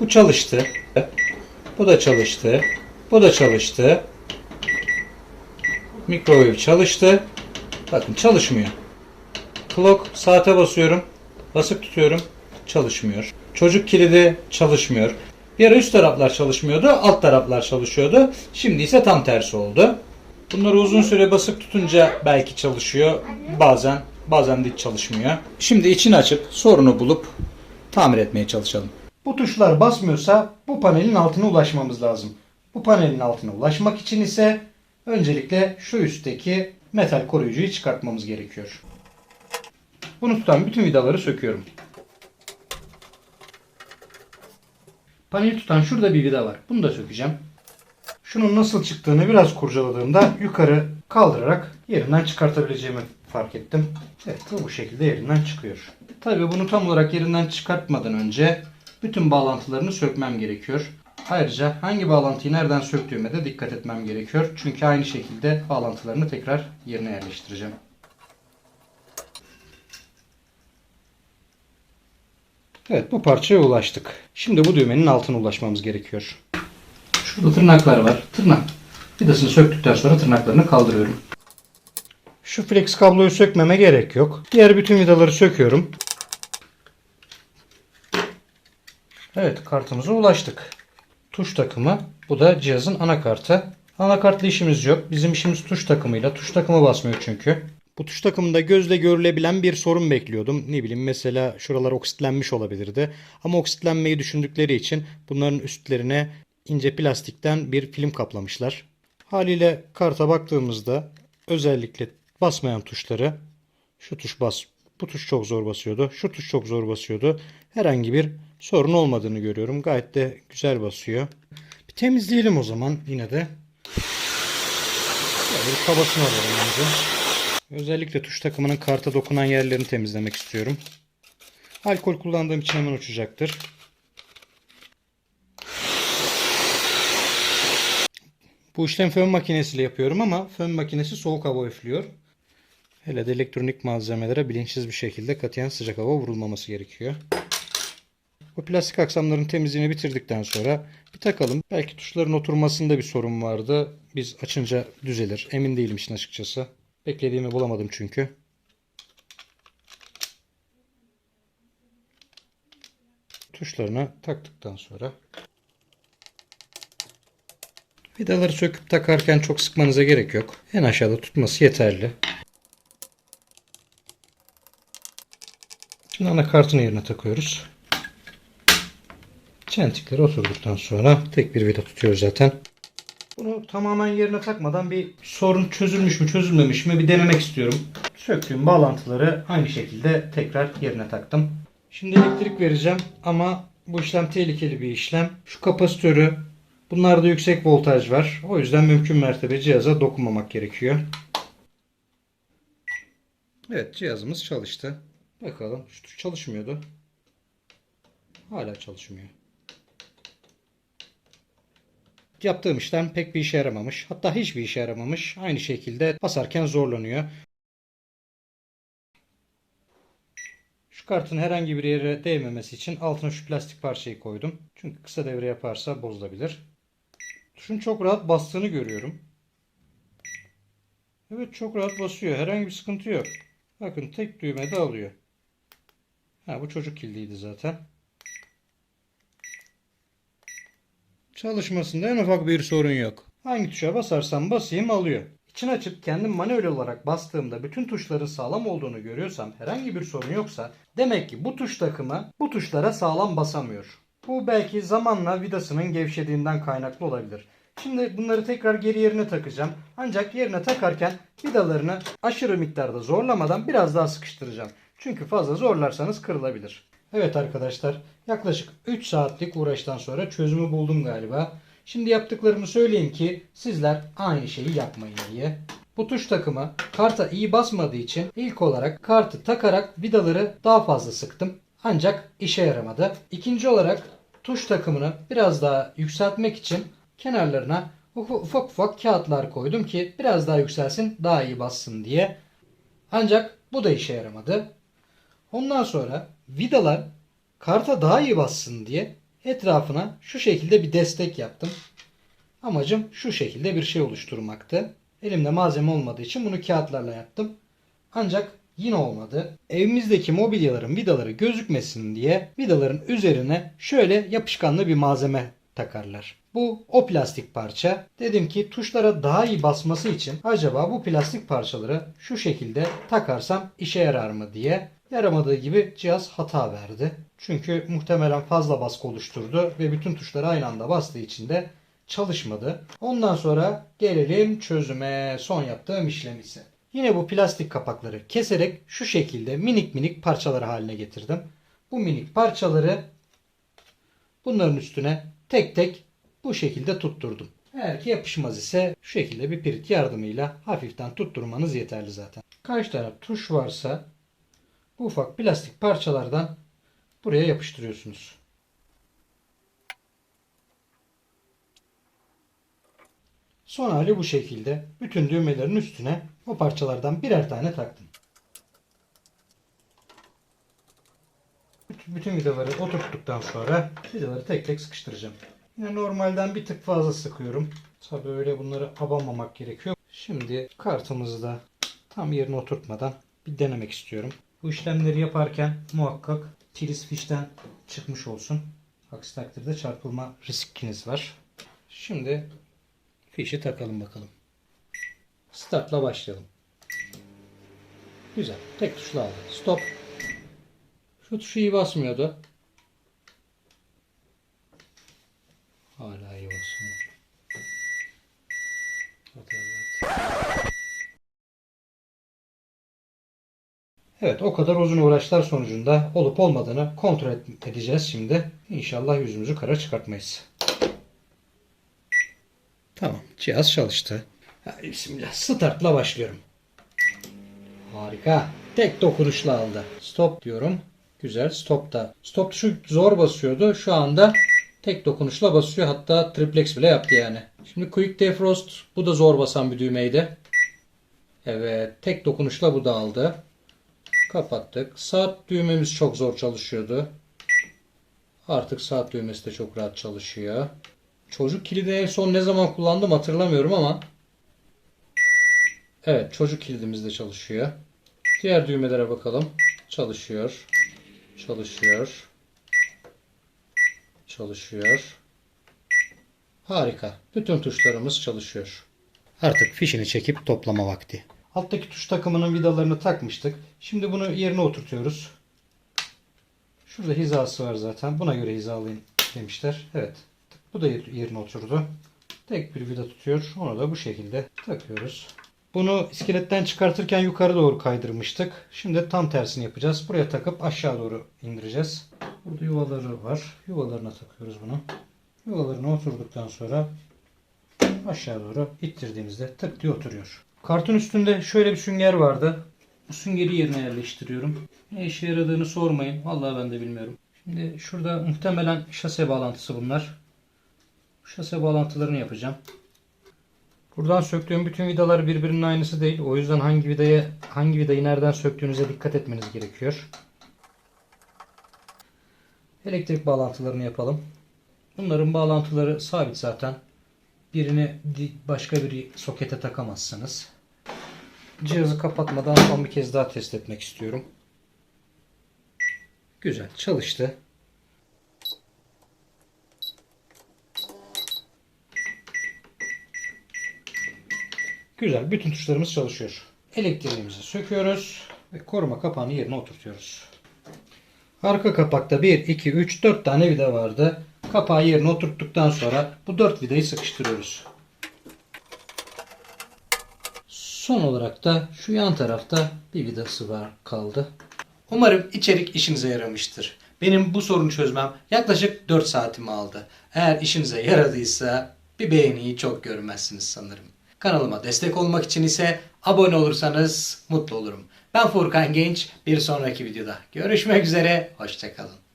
Bu çalıştı. Bu da çalıştı. Bu da çalıştı. Microwave çalıştı. Bakın çalışmıyor. Clock saate basıyorum. Basık tutuyorum. Çalışmıyor. Çocuk kilidi çalışmıyor. Bir ara üst taraflar çalışmıyordu. Alt taraflar çalışıyordu. Şimdi ise tam tersi oldu. Bunları uzun süre basık tutunca belki çalışıyor. Bazen bazen de hiç çalışmıyor. Şimdi içini açıp sorunu bulup tamir etmeye çalışalım. Bu tuşlar basmıyorsa bu panelin altına ulaşmamız lazım. Bu panelin altına ulaşmak için ise öncelikle şu üstteki metal koruyucuyu çıkartmamız gerekiyor. Bunu tutan bütün vidaları söküyorum. Paneli tutan şurada bir vida var. Bunu da sökeceğim. Şunun nasıl çıktığını biraz kurcaladığımda yukarı kaldırarak yerinden çıkartabileceğimi fark ettim. Evet bu şekilde yerinden çıkıyor. Tabii bunu tam olarak yerinden çıkartmadan önce bütün bağlantılarını sökmem gerekiyor. Ayrıca hangi bağlantıyı nereden söktüğüme de dikkat etmem gerekiyor. Çünkü aynı şekilde bağlantılarını tekrar yerine yerleştireceğim. Evet bu parçaya ulaştık. Şimdi bu düğmenin altına ulaşmamız gerekiyor. Şurada tırnaklar var. Tırnak. Vidasını söktükten sonra tırnaklarını kaldırıyorum. Şu flex kabloyu sökmeme gerek yok. Diğer bütün vidaları söküyorum. Evet kartımıza ulaştık. Tuş takımı. Bu da cihazın anakartı. Anakartla işimiz yok. Bizim işimiz tuş takımıyla. Tuş takımı basmıyor çünkü. Bu tuş takımında gözle görülebilen bir sorun bekliyordum. Ne bileyim mesela şuralar oksitlenmiş olabilirdi. Ama oksitlenmeyi düşündükleri için bunların üstlerine ince plastikten bir film kaplamışlar. Haliyle karta baktığımızda özellikle basmayan tuşları şu tuş bas, bu tuş çok zor basıyordu. Şu tuş çok zor basıyordu. Herhangi bir sorun olmadığını görüyorum. Gayet de güzel basıyor. Bir temizleyelim o zaman yine de. Şöyle bir kabasını alalım önce. Özellikle tuş takımının karta dokunan yerlerini temizlemek istiyorum. Alkol kullandığım için hemen uçacaktır. Bu işlem fön makinesiyle yapıyorum ama fön makinesi soğuk hava üflüyor. Hele de elektronik malzemelere bilinçsiz bir şekilde katiyen sıcak hava vurulmaması gerekiyor. Bu plastik aksamların temizliğini bitirdikten sonra bir takalım. Belki tuşların oturmasında bir sorun vardı. Biz açınca düzelir. Emin değilim işin açıkçası. Beklediğimi bulamadım çünkü. Tuşlarını taktıktan sonra Vidaları söküp takarken çok sıkmanıza gerek yok. En aşağıda tutması yeterli. Şimdi anakartını yerine takıyoruz. Çentikleri oturduktan sonra tek bir vida tutuyor zaten. Bunu tamamen yerine takmadan bir sorun çözülmüş mü çözülmemiş mi bir denemek istiyorum. Söktüğüm bağlantıları aynı şekilde tekrar yerine taktım. Şimdi elektrik vereceğim ama bu işlem tehlikeli bir işlem. Şu kapasitörü Bunlarda yüksek voltaj var. O yüzden mümkün mertebe cihaza dokunmamak gerekiyor. Evet cihazımız çalıştı. Bakalım şu çalışmıyordu. Hala çalışmıyor. Yaptığım işlem pek bir işe yaramamış. Hatta hiçbir işe yaramamış. Aynı şekilde basarken zorlanıyor. Şu kartın herhangi bir yere değmemesi için altına şu plastik parçayı koydum. Çünkü kısa devre yaparsa bozulabilir. Tuşun çok rahat bastığını görüyorum. Evet çok rahat basıyor. Herhangi bir sıkıntı yok. Bakın tek düğmede alıyor. Ha bu çocuk kilidiydi zaten. Çalışmasında en ufak bir sorun yok. Hangi tuşa basarsam basayım alıyor. İçini açıp kendim manuel olarak bastığımda bütün tuşların sağlam olduğunu görüyorsam herhangi bir sorun yoksa demek ki bu tuş takımı bu tuşlara sağlam basamıyor. Bu belki zamanla vidasının gevşediğinden kaynaklı olabilir. Şimdi bunları tekrar geri yerine takacağım. Ancak yerine takarken vidalarını aşırı miktarda zorlamadan biraz daha sıkıştıracağım. Çünkü fazla zorlarsanız kırılabilir. Evet arkadaşlar yaklaşık 3 saatlik uğraştan sonra çözümü buldum galiba. Şimdi yaptıklarımı söyleyeyim ki sizler aynı şeyi yapmayın diye. Bu tuş takımı karta iyi basmadığı için ilk olarak kartı takarak vidaları daha fazla sıktım. Ancak işe yaramadı. İkinci olarak tuş takımını biraz daha yükseltmek için kenarlarına ufak ufak, kağıtlar koydum ki biraz daha yükselsin daha iyi bassın diye. Ancak bu da işe yaramadı. Ondan sonra vidalar karta daha iyi bassın diye Etrafına şu şekilde bir destek yaptım. Amacım şu şekilde bir şey oluşturmaktı. Elimde malzeme olmadığı için bunu kağıtlarla yaptım. Ancak yine olmadı. Evimizdeki mobilyaların vidaları gözükmesin diye vidaların üzerine şöyle yapışkanlı bir malzeme takarlar. Bu o plastik parça. Dedim ki tuşlara daha iyi basması için acaba bu plastik parçaları şu şekilde takarsam işe yarar mı diye. Yaramadığı gibi cihaz hata verdi. Çünkü muhtemelen fazla baskı oluşturdu ve bütün tuşları aynı anda bastığı için de çalışmadı. Ondan sonra gelelim çözüme. Son yaptığım işlem ise. Yine bu plastik kapakları keserek şu şekilde minik minik parçalar haline getirdim. Bu minik parçaları bunların üstüne tek tek bu şekilde tutturdum. Eğer ki yapışmaz ise şu şekilde bir pirit yardımıyla hafiften tutturmanız yeterli zaten. Karşı taraf tuş varsa bu ufak plastik parçalardan buraya yapıştırıyorsunuz. Son hali bu şekilde. Bütün düğmelerin üstüne o parçalardan birer tane taktım. Bütün, vidaları oturttuktan sonra vidaları tek tek sıkıştıracağım. Yine normalden bir tık fazla sıkıyorum. Tabii öyle bunları abanmamak gerekiyor. Şimdi kartımızı da tam yerine oturtmadan bir denemek istiyorum. Bu işlemleri yaparken muhakkak priz fişten çıkmış olsun. Aksi takdirde çarpılma riskiniz var. Şimdi fişi takalım bakalım. Startla başlayalım. Güzel. Tek tuşla aldı. Stop. Şu tuşu iyi basmıyordu. Hala iyi basmıyor. Hadi evet. Evet o kadar uzun uğraşlar sonucunda olup olmadığını kontrol edeceğiz şimdi. İnşallah yüzümüzü kara çıkartmayız. Tamam cihaz çalıştı. Hadi bismillah startla başlıyorum. Harika. Tek dokunuşla aldı. Stop diyorum. Güzel stop da. Stop tuşu zor basıyordu. Şu anda tek dokunuşla basıyor. Hatta triplex bile yaptı yani. Şimdi quick defrost bu da zor basan bir düğmeydi. Evet tek dokunuşla bu da aldı. Kapattık. Saat düğmemiz çok zor çalışıyordu. Artık saat düğmesi de çok rahat çalışıyor. Çocuk kilidi en son ne zaman kullandım hatırlamıyorum ama Evet çocuk kilidimiz de çalışıyor. Diğer düğmelere bakalım. Çalışıyor. Çalışıyor. Çalışıyor. Harika. Bütün tuşlarımız çalışıyor. Artık fişini çekip toplama vakti. Alttaki tuş takımının vidalarını takmıştık. Şimdi bunu yerine oturtuyoruz. Şurada hizası var zaten. Buna göre hizalayın demişler. Evet. Bu da yerine oturdu. Tek bir vida tutuyor. Onu da bu şekilde takıyoruz. Bunu iskeletten çıkartırken yukarı doğru kaydırmıştık. Şimdi tam tersini yapacağız. Buraya takıp aşağı doğru indireceğiz. Burada yuvaları var. Yuvalarına takıyoruz bunu. Yuvalarına oturduktan sonra aşağı doğru ittirdiğimizde tık diye oturuyor. Kartın üstünde şöyle bir sünger vardı. Bu süngeri yerine yerleştiriyorum. Ne işe yaradığını sormayın. Vallahi ben de bilmiyorum. Şimdi şurada muhtemelen şase bağlantısı bunlar. Şase bağlantılarını yapacağım. Buradan söktüğüm bütün vidalar birbirinin aynısı değil. O yüzden hangi vidayı hangi vidayı nereden söktüğünüze dikkat etmeniz gerekiyor. Elektrik bağlantılarını yapalım. Bunların bağlantıları sabit zaten. Birini başka bir sokete takamazsınız. Cihazı kapatmadan son bir kez daha test etmek istiyorum. Güzel çalıştı. Güzel. Bütün tuşlarımız çalışıyor. Elektriğimizi söküyoruz ve koruma kapağını yerine oturtuyoruz. Arka kapakta 1, 2, 3, 4 tane vida vardı. Kapağı yerine oturttuktan sonra bu 4 vidayı sıkıştırıyoruz. Son olarak da şu yan tarafta bir vidası var kaldı. Umarım içerik işinize yaramıştır. Benim bu sorunu çözmem yaklaşık 4 saatimi aldı. Eğer işinize yaradıysa bir beğeniyi çok görmezsiniz sanırım. Kanalıma destek olmak için ise abone olursanız mutlu olurum. Ben Furkan Genç. Bir sonraki videoda görüşmek üzere. Hoşçakalın.